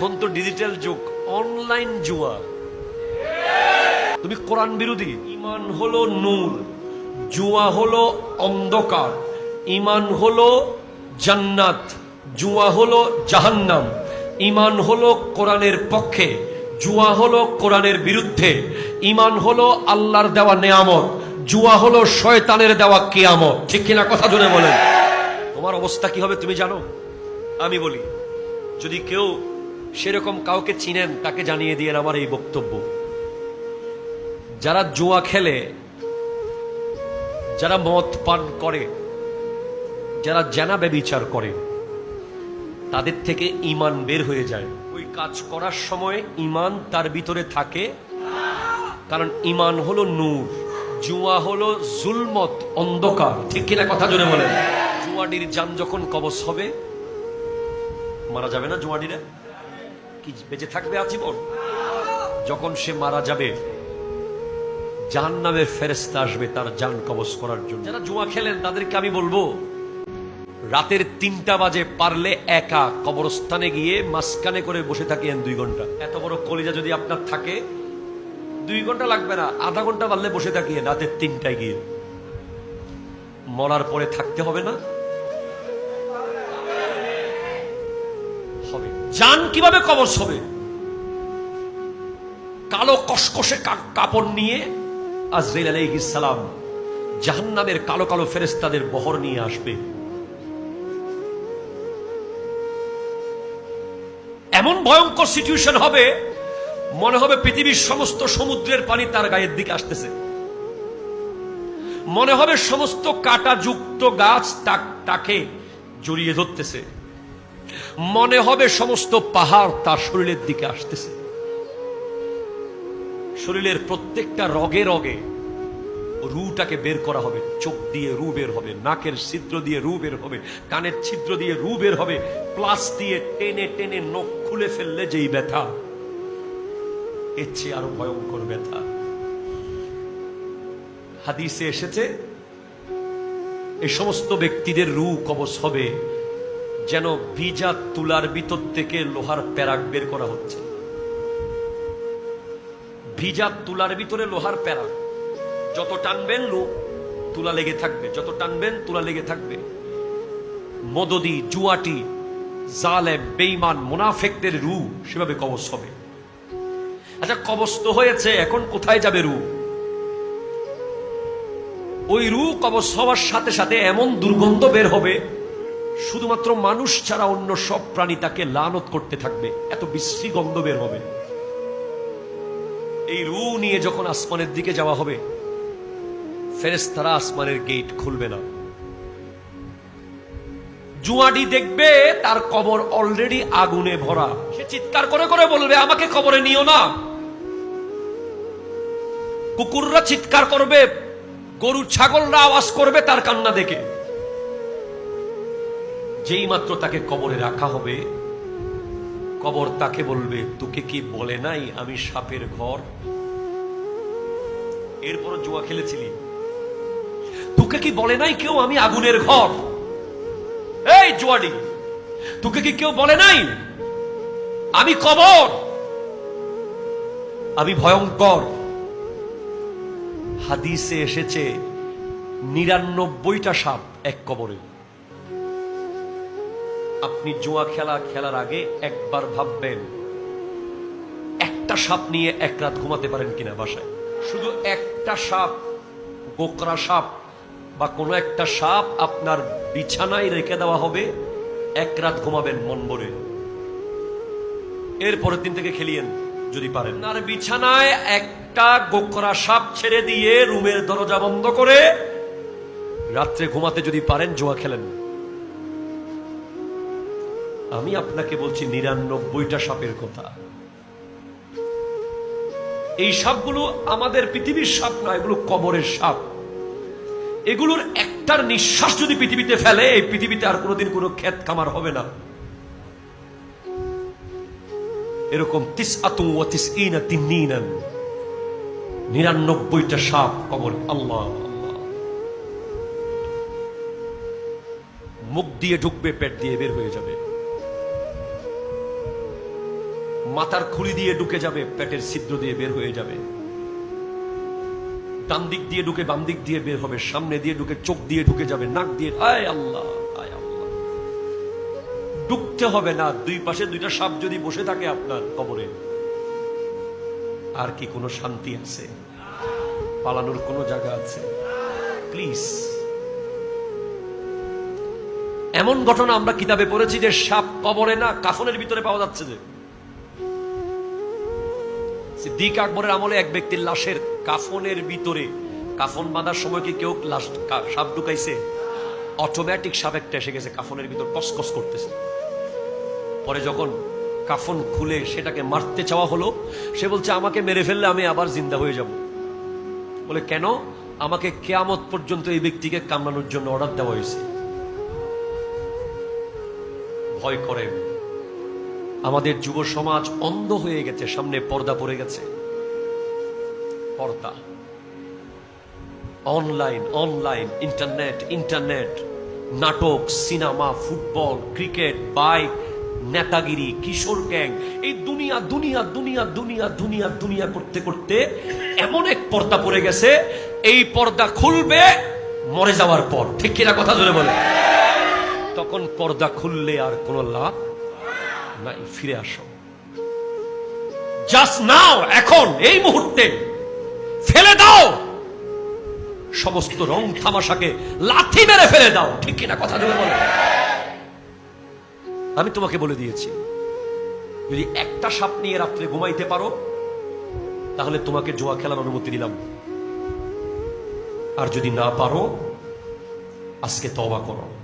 এখন তো ডিজিটাল যুগ অনলাইন জুয়া তুমি কোরআন বিরোধী, ইমান হলো নূর জুয়া হলো অন্ধকার, ইমান হলো জান্নাত জুয়া হলো জাহান্নাম, ইমান হলো কোরআনের পক্ষে জুয়া হলো কোরআনের বিরুদ্ধে, ইমান হলো আল্লাহর দেওয়া নেয়ামত জুয়া হলো শয়তানের দেওয়া কেয়ামত। ঠিক কিনা কথা জুড়ে বলেন। তোমার অবস্থা কি হবে তুমি জানো? আমি বলি, যদি কেউ সেরকম কাউকে চিনেন, তাকে জানিয়ে দিয়ে আমার এই বক্তব্য। যারা জুয়া খেলে, যারা মদ পান করে, যারা জানা ব্যবিচার করে, তাদের থেকে ইমান বের হয়ে যায়। ওই কাজ করার সময় ইমান তার ভিতরে থাকে, কারণ ইমান হলো নূর, জুয়া হলো জুলমত, অন্ধকার। ঠিক কিনা কথা জোরে বলেন? জুয়াডির যান যখন কবচ হবে, মারা যাবে না জুয়াডিরা কি বেঁচে থাকবে আজীবন। যখন সে মারা যাবে জাহান নামের ফেরেস্তা আসবে তার যান কবচ করার জন্য। যারা জুয়া খেলেন, তাদেরকে আমি বলব, রাতের তিনটা বাজে পারলে একা কবরস্থানে গিয়ে মাঝখানে করে বসে থাকেন দুই ঘণ্টা। এত বড় কলিজা যদি আপনার থাকে, দুই ঘণ্টা লাগবে না, আধা ঘণ্টা পারলে বসে থাকিয়ে রাতের তিনটায় গিয়ে। মরার পরে থাকতে হবে না। জান কীভাবে কবচ হবে? কালো কসকসে কাপড় নিয়ে আজরাইল আলাইহিস সালাম জাহান্নামের কালো কালো ফেরেস্তাদের বহর নিয়ে আসবে। এমন ভয়ঙ্কর সিচুয়েশন হবে, মনে হবে পৃথিবীর সমস্ত সমুদ্রের পানি তার গায়ের দিকে আসতেছে। মনে হবে সমস্ত কাঁটাযুক্ত গাছ তাকে জড়িয়ে ধরতেছে। মনে হবে সমস্ত পাহাড় তার শরীরের দিকে আসতেছে। শরীরের প্রত্যেকটা রগে রগে রুটাকে বের করা হবে, চোখ দিয়ে রু বের হবে, নাকের ছিদ্র দিয়ে রু বের হবে, কানের ছিদ্র দিয়ে রু বের হবে, প্লাস দিয়ে টেনে টেনে নখ খুলে ফেললে যেই ব্যথা, এর চেয়ে আরও ভয়ঙ্কর ব্যথা। হাদিসে এসেছে এই সমস্ত ব্যক্তিদের রু কবচ হবে যেন ভিজা তুলার ভিতর থেকে লোহার প্যারাক বের করা হচ্ছে। ভিজা তুলার ভিতরে লোহার প্যারাক। যত টানবেন লু তুলা লেগে থাকবে। যত টানবেন, তুলা লেগে থাকবে। মদদি, জুয়াটি জালে বেইমান মুনাফেকদের রু সেভাবে কবচ হবে। আচ্ছা কবচ তো হয়েছে, এখন কোথায় যাবে রু? ওই রু কবচ হওয়ার সাথে সাথে এমন দুর্গন্ধ বের হবে শুধুমাত্র মানুষ ছাড়া অন্য সব প্রাণী তাকে লানত করতে থাকবে। এত বিশ্রী গন্ধ বের হবে। এই রু নিয়ে যখন আসমানের দিকে যাওয়া হবে ফেরেস্তারা আসমানের গেট খুলবে না। জুয়াডি দেখবে তার কবর অলরেডি আগুনে ভরা। সে চিৎকার করে করে বলবে, আমাকে কবরে নিও না। কুকুররা চিৎকার করবে, গরু ছাগলরা আওয়াজ করবে তার কান্না দেখে। যেই মাত্র তাকে কবরে রাখা হবে, কবর তাকে বলবে, তোকে কি বলে নাই আমি সাপের ঘর? এরপর জুয়া খেলেছিলি। তোকে কি বলে নাই কেউ আমি আগুনের ঘর? এই জুয়াডি, তোকে কি কেউ বলে নাই? আমি কবর, আমি ভয়ঙ্কর। হাদিসে এসেছে, নিরানব্বইটা সাপ এক কবরে। আপনি জুয়া খেলা খেলার আগে একবার ভাববেন, একটা সাপ নিয়ে এক রাত ঘুমাতে পারেন কিনা বাসায়? শুধু একটা সাপ, গোকরা সাপ বা কোনো একটা সাপ আপনার বিছানায় রেখে দেওয়া হবে, এক রাত ঘুমাবেন মন ভরে। এর পরের দিন থেকে খেলিয়েন যদি পারেন। আর বিছানায় একটা গোকরা সাপ ছেড়ে দিয়ে রুমের দরজা বন্ধ করে রাত্রে ঘুমাতে যদি পারেন জোয়া খেলেন। আমি আপনাকে বলছি নিরানব্বইটা সাপের কথা। এই সাপগুলো আমাদের পৃথিবীর সাপ নয়, এগুলো কবরের সাপ। এগুলোর একটার নিঃশ্বাস যদি পৃথিবীতে ফেলে, এই পৃথিবীতে আর কোনোদিন কোনো ক্ষেত খামার হবে না। এরকম তিস আতু ও তিস ইনা তিন্নিনান নিরানব্বইটা সাপ কবর আল্লাহ। মুখ দিয়ে ঢুকবে, পেট দিয়ে বের হয়ে যাবে। মাথার খুলি দিয়ে ঢুকে যাবে, পেটের ছিদ্র দিয়ে বের হয়ে যাবে। ডান দিক দিয়ে ঢুকে বাম দিক দিয়ে বের হবে, সামনে দিয়ে ঢুকে চোখ দিয়ে ঢুকে যাবে, নাক দিয়ে আয় আল্লাহ আল্লাহ। ঢুকতে হবে না, দুই পাশে দুইটা সাপ যদি বসে থাকে আপনার কবরে, আর কি কোনো শান্তি আছে? পালানোর কোনো জায়গা আছে? প্লিজ। এমন ঘটনা আমরা কিতাবে পড়েছি যে সাপ কবরে না, কাফনের ভিতরে পাওয়া যাচ্ছে যে। সিদ্দিক আকবরের আমলে এক ব্যক্তির লাশের কাফনের ভিতরে, কাফন বাঁধার সময় কি কেউ লাশ সাপ ঢুকাইছে? অটোমেটিক সাপ একটা এসে গেছে কাফনের ভিতর, কসকস করতেছে। পরে যখন কাফন খুলে সেটাকে মারতে চাওয়া হলো, সে বলছে, আমাকে মেরে ফেললে আমি আবার জিন্দা হয়ে যাব। বলে, কেন? আমাকে কেয়ামত পর্যন্ত এই ব্যক্তিকে কামড়ানোর জন্য অর্ডার দেওয়া হয়েছে। ভয় করে। আমাদের যুব সমাজ অন্ধ হয়ে গেছে, সামনে পর্দা পড়ে গেছে। পর্দা। Online online, internet internet. নাটক, সিনেমা, ফুটবল, ক্রিকেট, বাইক, নেতাগিরি, কিশোর গ্যাং। এই দুনিয়া দুনিয়া দুনিয়া দুনিয়া দুনিয়া দুনিয়া করতে করতে এমন এক পর্দা পড়ে গেছে, এই পর্দা খুলবে, মরে যাওয়ার পর। ঠিক কিনা কথা ধরে বলে? তখন পর্দা খুললে আর কোনো লাভ নাই, ফিরে আসো। জাস্ট নাও এখন, এই মুহূর্তে, ফেলে দাও। সমস্ত রং থামাশাকে লাথি মেরে ফেলে দাও, ঠিক কিনা কথা ধরে বলো। আমি তোমাকে বলে দিয়েছি, যদি একটা সাপ নিয়ে রাত্রে ঘুমাইতে পারো, তাহলে তোমাকে জোয়া খেলার অনুমতি দিলাম। আর যদি না পারো, আজকে তবা করো।